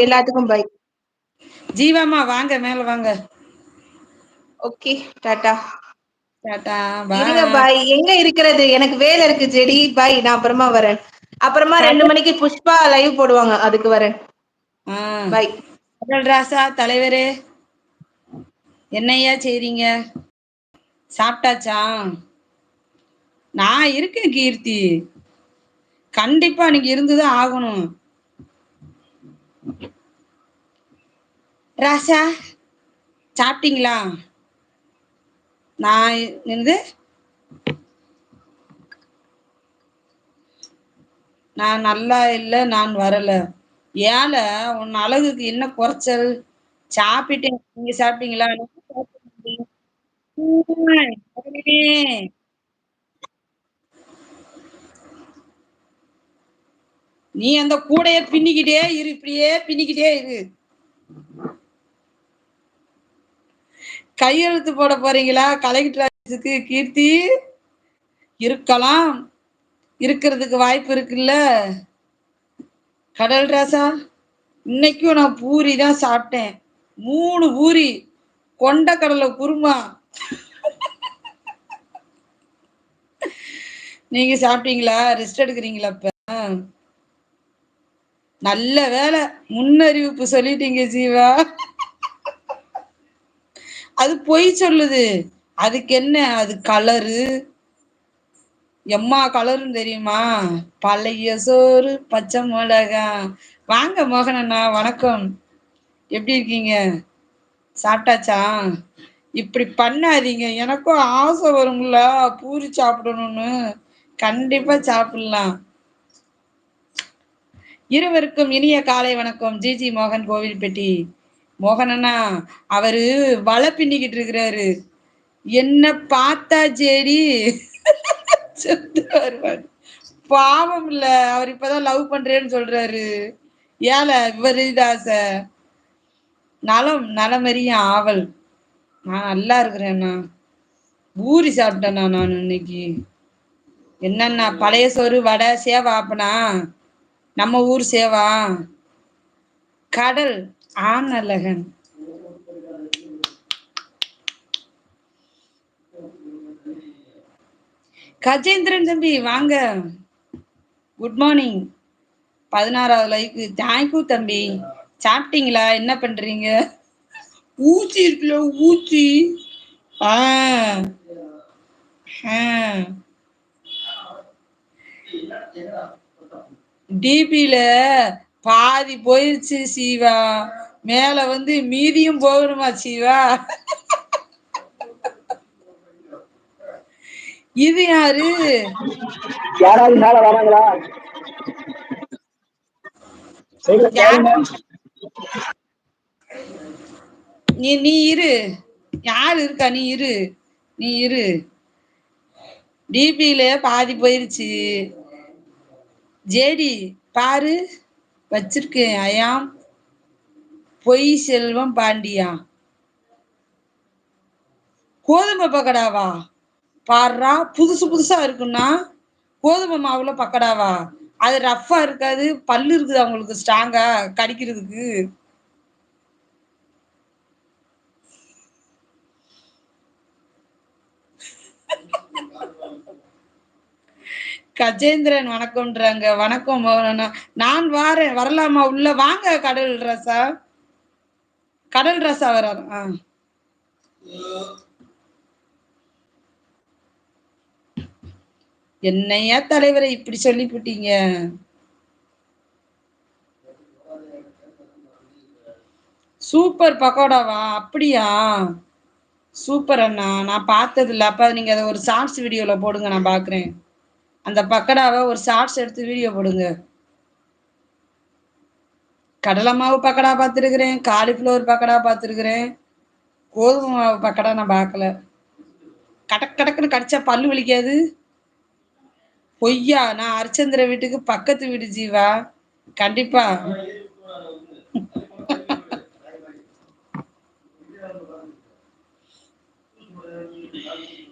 எல்லாத்துக்கும் பாய் ஜீவாமா வாங்க மேல வாங்க. ஓகே டாடா டாடா இருங்க பாய் எங்க இருக்கிறது? எனக்கு வேலை இருக்கு ஜெடி. பாய் நான் அப்புறமா வரேன். அப்புறமா ரெண்டு மணிக்கு புஷ்பா லைவ் போடுவாங்க அதுக்கு வரேன். பாய் ராசா தலைவரே. என்னய்யா செய்றீங்க? சாப்பிட்டாச்சா? நான் இருக்கேன் கீர்த்தி. கண்டிப்பா நீங்க இருந்துதான் ஆகணும். ராசா சாப்பிட்டீங்களா? நான் என்னது நான் நல்லா இல்லை நான் வரல. ஏல உன் அழகுக்கு என்ன குறைச்சல்? சாப்பிட்டேன். நீங்க சாப்பிட்டீங்களா? நீ அந்த கூடைய பின்னிக்கிட்டே இரு இப்படியே பின்னிக்கிட்டே இரு. கையெழுத்து போட போறீங்களா? கலெக்டர் ஆஃபீஸுக்கு கீர்த்தி? இருக்கலாம். இருக்கிறதுக்கு வாய்ப்பு இருக்குல்ல? கடல் ராசா இன்னைக்கும் நான் பூரி தான் சாப்பிட்டேன். மூணு பூரி. கொண்ட கடலை குருமா. நீங்க சாப்பிட்டீங்களா? ரெஸ்ட் எடுக்கிறீங்களா இப்ப? நல்ல வேலை. முன்னறிவிப்பு சொல்லிட்டீங்க ஜீவா. அது பொய் சொல்லுது. அதுக்கு என்ன? அது கலரு எம்மா கலரும் தெரியுமா? பழைய சோறு பச்சை மிளகா வாங்க மோகனண்ணா வணக்கம். எப்படி இருக்கீங்க? சாப்பிட்டாச்சா? இப்படி பண்ணாதீங்க. எனக்கும் ஆசை வரும்ல பூரி சாப்பிடணும்னு. கண்டிப்பா சாப்பிடலாம். இருவருக்கும் இனிய காலை வணக்கம். ஜிஜி மோகன் கோவில்பட்டி. மோகனண்ணா அவரு வலை பின்னிக்கிட்டு இருக்கிறாரு. என்ன பார்த்தா சரி செத்து வருவாரு பாவம் இல்ல அவர் இப்பதான் லவ் பண்றேன்னு சொல்றாரு. ஏல விபரீதாச. நலம் நலமறிய ஆவல். நான் நல்லா இருக்கிறேண்ணா. பூரி சாப்பிட்டேண்ணா நான் இன்னைக்கு. என்னண்ணா பழைய சோறு வடை சேவா அப்பனா? நம்ம ஊர் சேவா? கடல். ஆனலகன் கஜேந்திரன் தம்பி வாங்க. குட் மார்னிங் பதினாறாவது லைக்கு தேங்க்யூ தம்பி. சாப்பிட்டீங்களா? என்ன பண்றீங்க? ஊச்சி இருக்குல்ல ஊச்சி ஆ. டிபில பாதி போயிருச்சு சீவா. மேல வந்து மீதியும் போகணுமா சீவா? இது யாரு? யாராவது மேல வராங்களா? நீ நீ இரு. யாரு இருக்கா? நீ இரு. நீ இரு. டிபியில பாதி போயிருச்சு. ஜேடி பாரு. வச்சிருக்கேன் ஐயாம் பொய் செல்வம் பாண்டியா. கோதுமை பக்கடாவா? பாடுறா புதுசு புதுசா இருக்குன்னா கோதுமை மாவுல பக்கடாவா? அது ரஃப்பா இருக்காது பல்லு இருக்குது அவங்களுக்கு ஸ்ட்ராங்கா கடிக்கிறதுக்கு. கஜேந்திரன் வணக்கம்ன்றாங்க. வணக்கம் நான் வாரேன். வரலாமா? உள்ள வாங்க கடல் ரசா. கடல் ரசா வராரு ஆ. என்னையா தலைவரை இப்படி சொல்லி புட்டீங்க? சூப்பர் பக்கோடாவா அப்படியா? சூப்பர் அண்ணா. நான் பார்த்ததில்ல. அப்ப நீங்க அதை ஒரு ஷார்ட்ஸ் வீடியோல போடுங்க நான் பாக்குறேன் அந்த பக்கடாவை ஒரு ஷார்ட்ஸ் எடுத்து வீடியோ போடுங்க. கடலை மாவு பக்கடா பார்த்துருக்குறேன் காலிஃப்ளவர் பக்கடா பார்த்துருக்குறேன். கோதுமை மாவு பக்கடா நான் பார்க்கல. கடக் கடக்குன்னு கடிச்சா பல்லு வலிக்காது. பொய்யா நான் அரிச்சந்திர வீட்டுக்கு பக்கத்து வீடு ஜீவா. கண்டிப்பா.